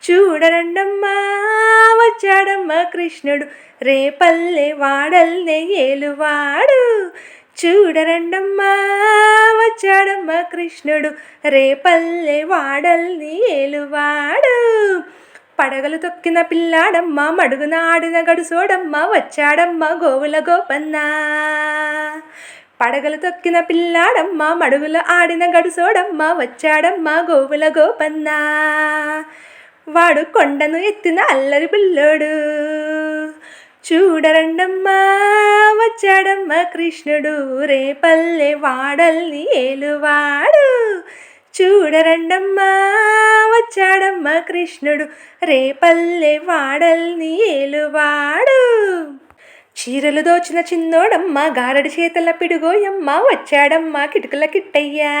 చూడరండమ్మా వచ్చాడమ్మ కృష్ణుడు. రేపల్లె వాడల్నే ఏలువాడు. చూడరండమ్మా వచ్చాడమ్మ కృష్ణుడు. రేపల్లె వాడల్ని ఏలువాడు. పడగలు తొక్కిన పిల్లాడమ్మ మడుగున ఆడిన గడుసోడమ్మ వచ్చాడమ్మ గోవుల గోపన్న. పడగలు తొక్కిన పిల్లాడమ్మ మడుగులో ఆడిన గడుసోడమ్మ వచ్చాడమ్మ గోవుల గోపన్న. వాడు కొండను ఎత్తిన అల్లరి పిల్లోడు. చూడరండమ్మా వచ్చాడమ్మ కృష్ణుడు. రేపల్లె వాడల్ని ఏలువాడు. చూడరండమ్మా వచ్చాడమ్మ కృష్ణుడు. రేపల్లె వాడల్ని ఏలువాడు. చీరలు దోచిన చిన్నోడమ్మ గారడి చేతల పిడుగోయమ్మ వచ్చాడమ్మ కిటుకుల కిట్టయ్యా.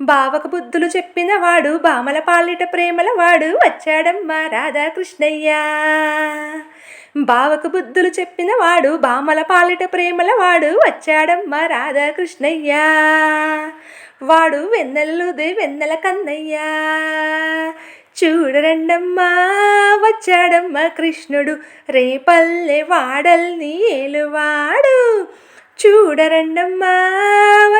బావక బుద్ధులు చెప్పినవాడు బామల పాలిట ప్రేమల వాడు వచ్చాడమ్మా రాధాకృష్ణయ్య. బావకు బుద్ధులు చెప్పినవాడు బామల పాలిట ప్రేమల వాడు వచ్చాడమ్మా రాధాకృష్ణయ్య. వాడు వెన్నెలలుదే వెన్నెల కన్నయ్యా. చూడరండమ్మా వచ్చాడమ్మ కృష్ణుడు. రేపల్లె వాడల్ని ఏలువాడు. చూడరండమ్మా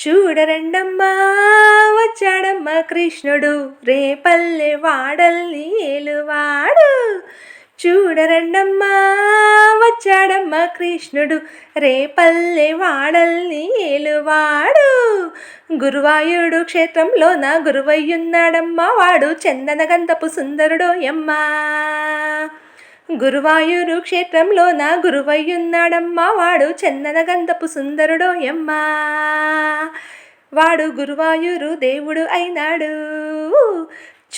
చూడరండమ్మా వచ్చాడమ్మ కృష్ణుడు. రేపల్లె వాడల్ని ఏలువాడు. చూడరండమ్మా వచ్చాడమ్మ కృష్ణుడు. రేపల్లె వాడల్ని ఏలువాడు. గురువాయుడు క్షేత్రంలో నా గురువయ్యున్నాడమ్మా. వాడు చందనగంధపు సుందరుడోయమ్మా. గురువాయూరు క్షేత్రంలో నా గురువయ్యున్నాడమ్మా. వాడు చందన గంధపు సుందరుడోయమ్మా వాడు గురువాయూరు దేవుడు అయినాడు.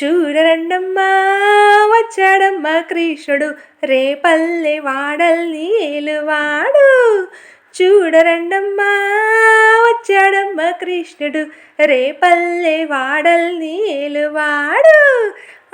చూడరండమ్మా వచ్చాడమ్మా కృష్ణుడు. రేపల్లె వాడల్ని ఏలువాడు. చూడరండమ్మా వచ్చాడమ్మ కృష్ణుడు. రేపల్లె వాడల్ని ఏలువాడు.